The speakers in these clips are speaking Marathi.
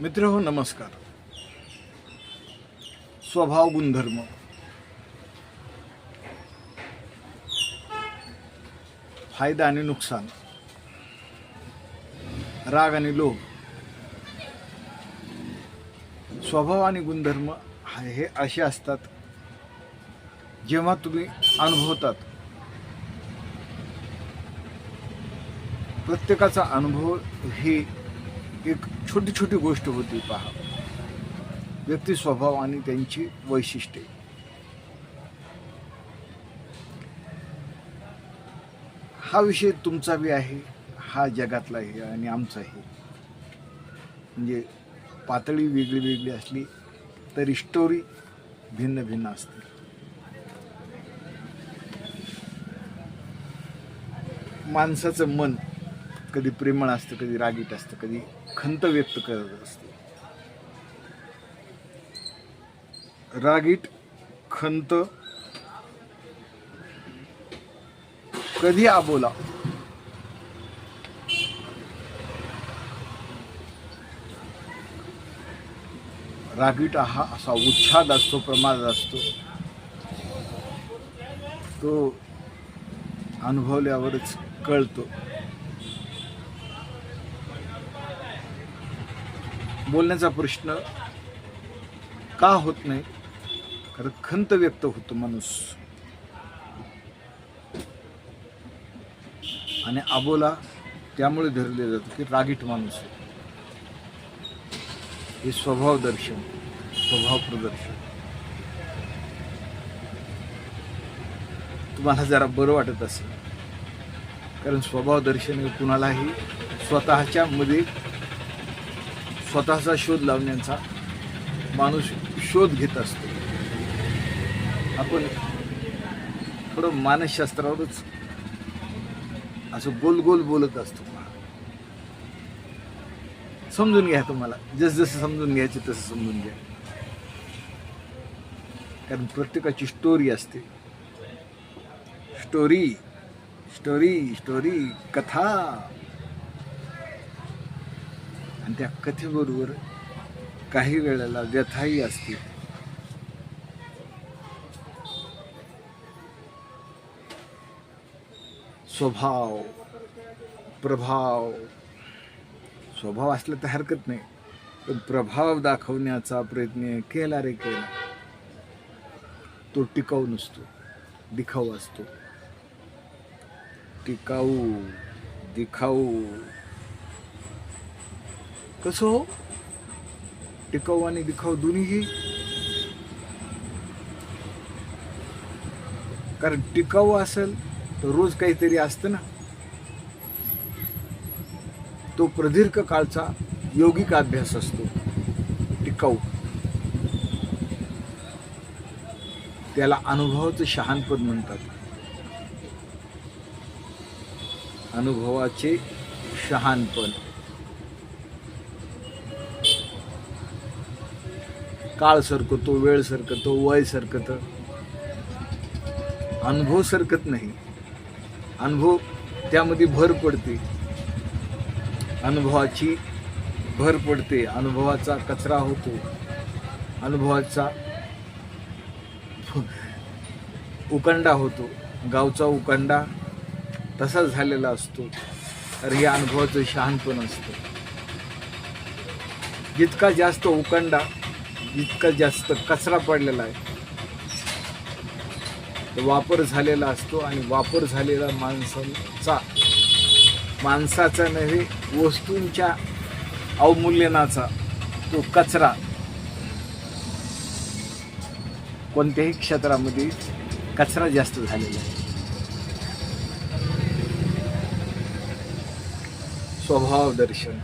मित्र हो नमस्कार. स्वभाव गुणधर्म. फायदा आणि नुकसान. राग आणि लोभ. स्वभाव आणि गुणधर्म हे असे असतात जेव्हा तुम्ही अनुभवतात. प्रत्येकाचा अनुभव ही एक छोटी छोटी गोष्ट होती पहा. व्यक्ती स्वभाव आणि त्यांची वैशिष्ट्ये. हा विषय तुमचा बी आहे हा जगातला आहे आणि आमचाही. म्हणजे पातळी वेगळी वेगळी असली तरी स्टोरी भिन्न भिन्न असते माणसाचं मन कधी प्रेमळ असतं कधी रागीट असतं कधी खंत व्यक्त करत असते. रागीट खंत कधी आबोला. रागीट हा असा उच्छाद असतो प्रमाद असतो. तो अनुभवल्यावरच कळतो. बोलण्याचा प्रश्न का होत नाही? कारण खंत व्यक्त होतो माणूस. आणि आबोला त्यामुळे धरले जातं की रागीट माणूस हे स्वभाव दर्शन स्वभाव प्रदर्शन. तुम्हाला जरा बरं वाटत असेल. कारण स्वभाव दर्शन हे कुणालाही स्वतःच्या मध्ये स्वतःचा शोध लावण्याचा माणूस शोध घेत असतो. आपण थोडं मानसशास्त्रावरच असं गोल गोल बोलत असतो. समजून घ्या तुम्हाला. जसजसं जसं समजून घ्यायचे तसं समजून घ्या. कारण प्रत्येकाची स्टोरी असते. स्टोरी स्टोरी स्टोरी कथा. आणि त्या कथेबरोबर काही वेळेला व्यथाही असते. स्वभाव प्रभाव स्वभाव असला तर हरकत नाही पण प्रभाव दाखवण्याचा प्रयत्न केला रे केला. तो टिकाऊ नसतो दिखाऊ असतो. टिकाऊ दिखाऊ. कसं हो? टिकाऊ आणि दिखाऊ दोन्हीही? कारण टिकाऊ असेल तर रोज काहीतरी असतं ना. तो प्रदीर्घ काळचा योगिक अभ्यास असतो. टिकाऊ. त्याला अनुभवाचं शहाणपण म्हणतात. अनुभवाचे शहाणपण. काळ सरकतो वेळ सरकतो वय सरकत. अनुभव सरकत नाही. अनुभव त्यामध्ये भर पडते. अनुभवाची भर पडते. अनुभवाचा कचरा होतो. अनुभवाचा उकंडा होतो. गावचा उकंडा तसाच झालेला असतो. तर हे अनुभवाचं शहाणपण असतं. जितका जास्त उकंडा इतका जास्त कचरा पडलेला आहे. वापर झालेला असतो आणि वापर झालेला माणसांचा माणसाचा नव्हे वस्तूंच्या अवमूल्यनाचा तो कचरा कोणत्याही क्षेत्रामध्ये कचरा जास्त झालेला आहे. स्वभाव दर्शन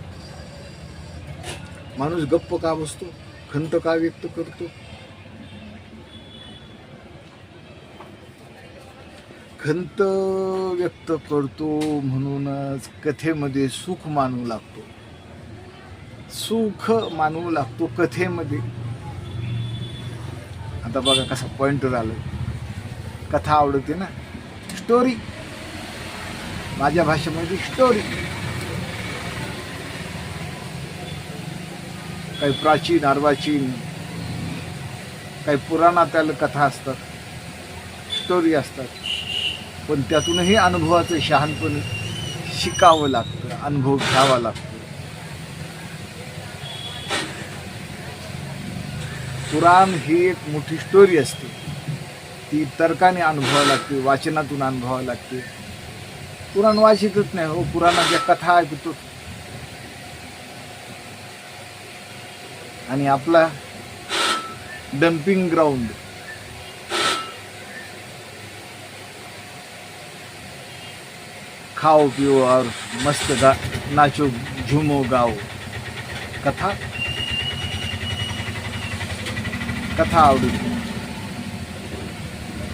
माणूस गप्प का बसतो? खंत का व्यक्त करतो? खंत व्यक्त करतो म्हणूनच कथेमध्ये सुख मानू लागतो. सुख मानू लागतो कथेमध्ये. आता बघा कसा पॉइंट आलो कथा आवडते ना? स्टोरी माझ्या भाषेमध्ये स्टोरी काही प्राचीन अर्वाचीन काही पुराणातील कथा असतात स्टोरी असतात. पण त्यातूनही अनुभवाचं शहाणपण शिकावं लागतं अनुभव घ्यावा लागतो. पुराण ही एक मोठी स्टोरी असते. ती तर्काने अनुभवावी लागते वाचनातून अनुभवावी लागते. पुराण वाचितच नाही हो पुराणाच्या कथा ऐकतो आणि आपला डम्पिंग ग्राउंड खाओ पिओ और मस्त गा नाचो झुमो गाओ. कथा. कथा आवडत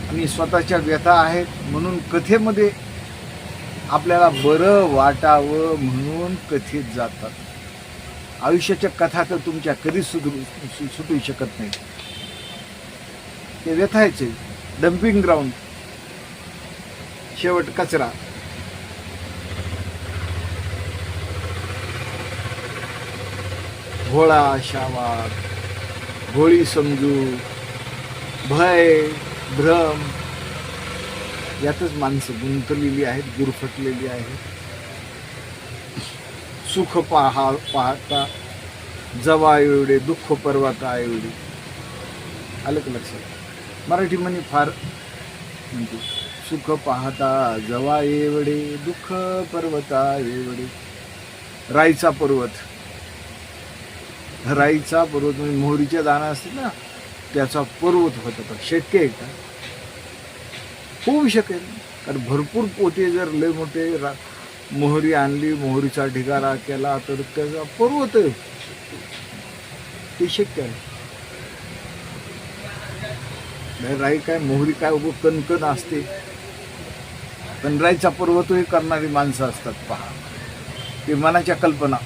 आणि स्वतःच्या व्यथा आहेत म्हणून कथेमध्ये आपल्याला बरं वाटावं म्हणून कथेत जातात. आयुष्याच्या कथा तर तुमच्या कधीच सुधरू सुटू शकत नाही. ते व्यथायचे. डम्पिंग ग्राउंड शेवट कचरा. भोळा शावार भोळी समजू भय भ्रम. यातच माणसं गुंतलेली आहेत गुरफटलेली आहेत. सुख पाहा पाहता जवा एवढे दुःख पर्वता एवढे आलं का लक्षात? मराठी म्हणे फार म्हणते सुख पाहता जवा एवढे दुःख पर्वता एवढे राईचा पर्वत. राईचा पर्वत म्हणजे मोहरीच्या दाना असते ना त्याचा पर्वत होता तर शक्य आहे का? होऊ शकेल. कारण भरपूर पोटे जर लय मोठे रा- मोहरी आणली मोहरीचा ढिगारा केला तर त्याचा पर्वत आहे. ते शक्य आहे. राई काय मोहरी काय उभं कणकण असते. पण राईचा पर्वतही करणारी माणसं असतात पहा. ते मनाच्या कल्पना.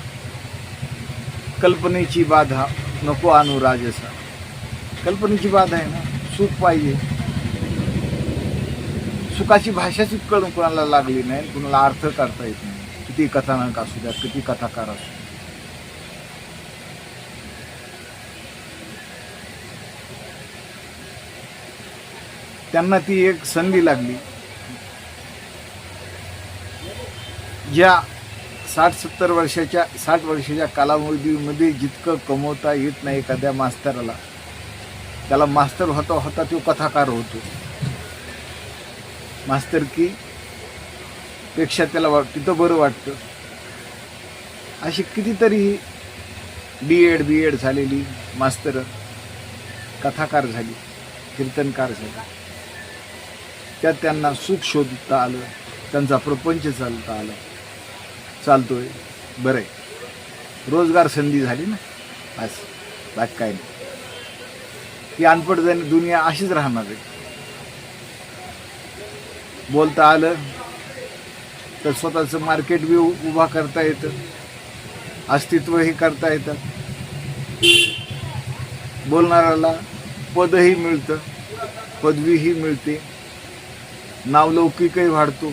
कल्पनेची बाधा नको आणू राजसा. कल्पनेची बाधा आहे ना सुख पाहिजे. सुखाची भाषाच कळून कोणाला लागली नाही कुणाला अर्थ काढता येत नाही. किती कथानक असू द्या किती कथाकार असू त्यांना ती एक संधी लागली. ज्या साठ सत्तर वर्षाच्या साठ वर्षाच्या कालावधीमध्ये जितकं कमवता येत नाही एखाद्या मास्तराला त्याला मास्तर होता होता तो कथाकार होतो. मास्तर की पेक्षा त्याला वाट तिथं बरं वाटतं. अशी कितीतरी बी एड बी एड झालेली मास्तर कथाकार झाली कीर्तनकार झाली. त्यात त्यांना सुख शोधता आलं त्यांचा प्रपंच चालता आला. चालतोय बरं आहे रोजगार संधी झाली ना? बस बाकी काय नाही. ती अनपड जाणी दुनिया अशीच राहणार आहे. बोलता आलं तर स्वतःचं मार्केट बी उभा करता येतं. अस्तित्वही करता येतं. बोलणाऱ्याला पदही मिळतं पदवीही मिळते. नावलौकिकही वाढतो.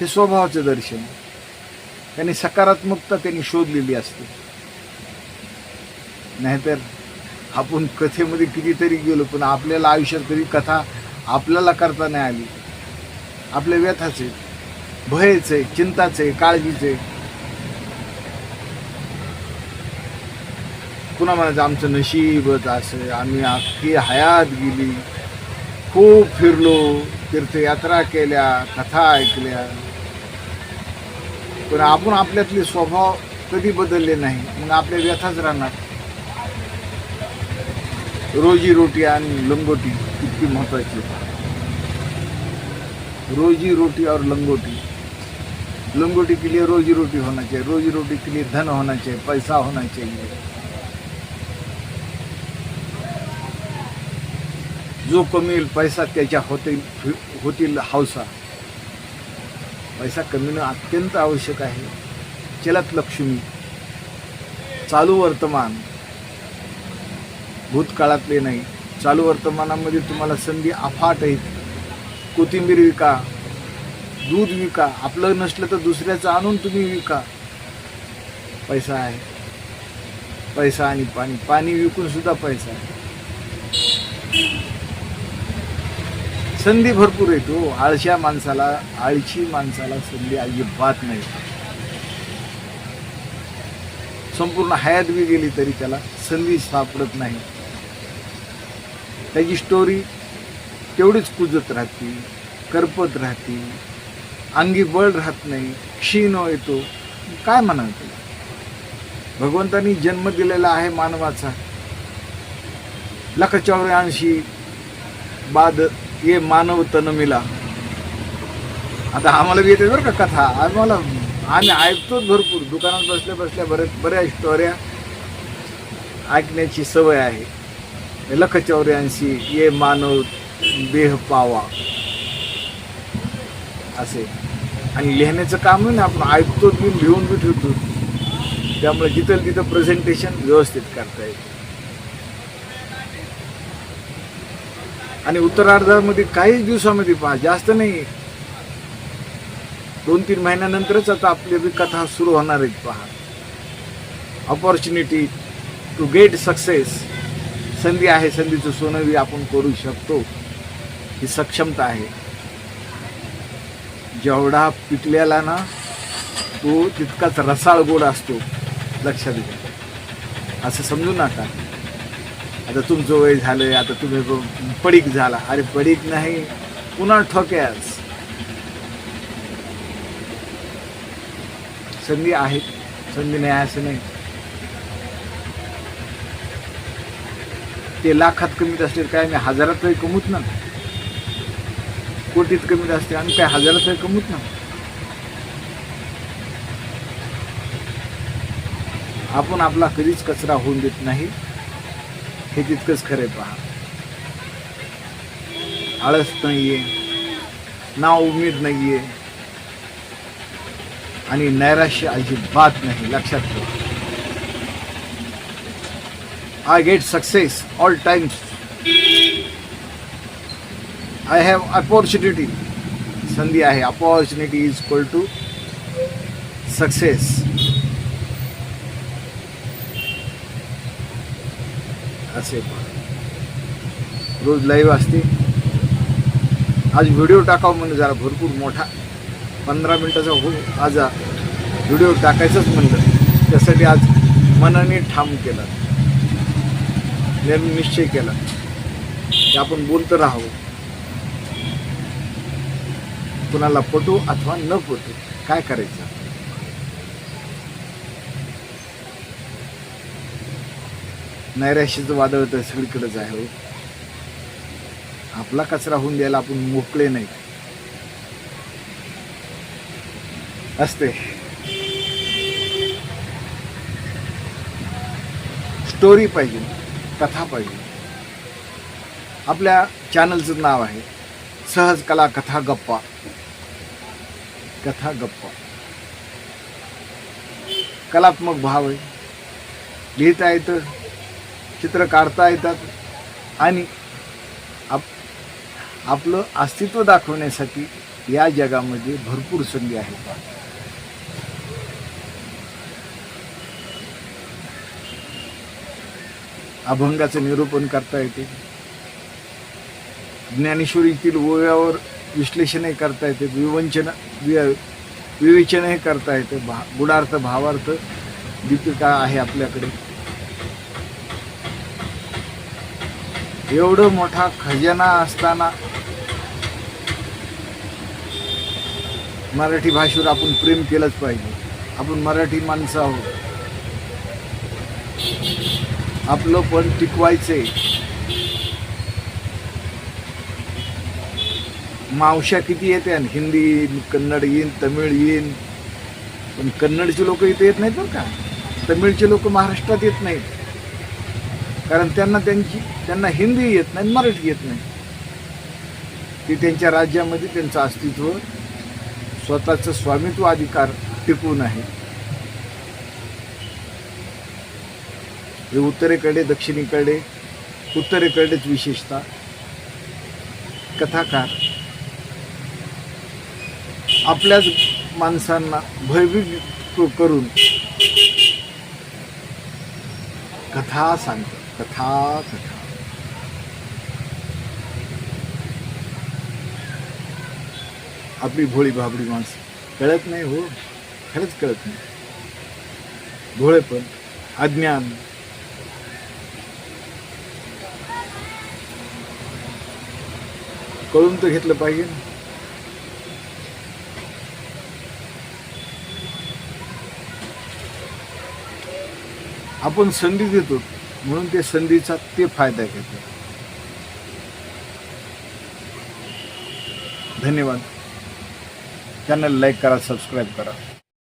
हे स्वभावाचं दर्शन आहे. त्यांनी सकारात्मकता त्यांनी शोधलेली असते. नाहीतर आपण कथेमध्ये कितीतरी गेलो पण आपल्याला आयुष्यात कधी कथा आपल्याला करता नाही आली. आपल्या व्यथाचे भयचे चिंताचे काळजीचे. काळजीच आहे पुन्हा म्हणायचं आमचं नशीबच असं. आम्ही अख्खी हयात गेली. खूप फिरलो तीर्थयात्रा केल्या कथा ऐकल्या. पण आपण आपल्यातले स्वभाव कधी बदलले नाही. मग आपल्या व्यथाच राहणार. रोजी रोटी आणि लंगोटी इतकी महत्वाची. रोजी रोटी और लंगोटी। लंगोटी के लिए रोजी रोटी होना चाहिए रोजी रोटी के लिए धन होना चाहिए पैसा होना चाहिए। जो कमील पैसा त्याच्या होतील होतील हौसा पैसा कमीनं अत्यंत आवश्यक आहे। चलत लक्ष्मी चालू वर्तमान भूतकाळातले नाही। चालू वर्तमानामध्ये तुम्हाला संधी अफाट आहेत। कोथिंबीर विका दूध विका आपलं नसलं तर दुसऱ्याचं आणून तुम्ही विका. पैसा आहे. पैसा आणि पाणी. पाणी विकून सुद्धा पैसा आहे. संधी भरपूर येतो आळशा माणसाला आळशी माणसाला संधी अजिबात नाही. संपूर्ण हयात बी गेली तरी त्याला संधी सापडत नाही. त्याची स्टोरी तेवढीच कुजत राहते करपत राहते अंगी बळ राहत नाही क्षीण येतो. काय म्हणाल तुला भगवंतानी जन्म दिलेला आहे मानवाचा. लख चौऱ्याऐंशी बाद ये मानव तन मिला आता आम्हाला बी येते बरं का कथा. आम्हाला आम्ही ऐकतोच भरपूर. दुकानात बसल्या बसल्या बऱ्याच बऱ्याच स्टोऱ्या ऐकण्याची सवय आहे. लख चौऱ्याऐंशी ये मानव देह पावा असे. आणि लिहिण्याचं काम आहे ना आपण ऐकतो बी लिहून बी ठेवतो. त्यामुळे जिथं तिथं प्रेझेंटेशन व्यवस्थित करता येईल. आणि उत्तरार्धामध्ये काहीच दिवसामध्ये पहा जास्त नाही. दोन तीन महिन्यानंतरच आता आपली बी कथा सुरू होणार आहेत पहा. ऑपॉर्च्युनिटी टू गेट सक्सेस संधी आहे संधीचं सोनं बी आपण करू शकतो. ही सक्षमता आहे. जेवढा पिकलेला ना तो तितकाच रसाळ गोड असतो लक्षात घ्या. असं समजू नका. आता तुमचं वय झालंय आता तुम्ही पडीक झाला. अरे पडीक नाही पुन्हा ठोक्यास संधी आहे संधी नाही असं नाही. ते लाखात कमीत असतील काय मी हजारात काही कमवत ना कोटीत कमी असते आणि काय हजारात काही कमवत ना आपण आपला कधीच कचरा होऊन देत नाही. हे तितकंच खरंय पहा. आळस नाहीये. ना उमेद नाहीये. आणि नैराश्य अजिबात नाही. लक्षात ठेवा. I get success all times I have opportunity संधी आहे. Opportunity is equal to success असे रोज लाईव्ह असते. आज व्हिडिओ टाकावं म्हणजे जरा भरपूर मोठा. पंधरा मिनिटाचा हो आज व्हिडिओ टाकायचंच म्हणलं. त्यासाठी आज मनाने ठाम केला. निर्णय निश्चय केला. की आपण बोलतं राहावं. कुणाला पटू अथवा न पटू काय करायचं? नैराश्याचं वादळ तर सगळीकडेच आहे हो. आपला कचरा होऊन द्यायला आपण मोकळे नाही. असते. स्टोरी पाहिजे कथा पाहिजे. आपल्या चॅनलचं नाव आहे सहज कला कथा गप्पा. कथा गप्पा. कलात्मक भाव आहे. लिहिता येतं चित्र काढता येतात आणि आप आपलं अस्तित्व दाखवण्यासाठी या जगामध्ये भरपूर संधी आहेत. अभंगाचं निरूपण करता येते. ज्ञानेश्वरीतील ओव्यावर विश्लेषणही करता येते विवंचन वि- विवेचनही करता येते भा गुणार्थ भावार्थ दीपिका आहे आपल्याकडे. एवढं मोठा खजाना असताना मराठी भाषेवर आपण प्रेम केलंच पाहिजे. आपण मराठी माणसं आहोत. आपलं पण टिकवायचंय. मावश्या किती येते आणि हिंदी येईन कन्नड येईन तमिळ येईन. पण कन्नडचे लोक इथे येत नाहीत बरं का? तमिळचे लोक महाराष्ट्रात येत नाहीत. कारण त्यांना त्यांची त्यांना हिंदी येत नाही मराठी येत नाही. ते त्यांच्या राज्यामध्ये त्यांचं अस्तित्व स्वतःचं स्वामित्व अधिकार टिकून आहे. हे उत्तरेकडे दक्षिणेकडे उत्तरेकडेच विशेषतः कथाकार आपल्याच माणसांना भयभीत करून कथा सांगतात कथा कथा. आपली भोळी भाबडी माणसं. कळत नाही हो. खरंच कळत नाही. भोळेपण अज्ञान. कळून तर घेतलं पाहिजे ना. आपण संधी देतो म्हणून ते संधीचा ते फायदा घेतात धन्यवाद. चॅनल लाईक करा सबस्क्राईब करा.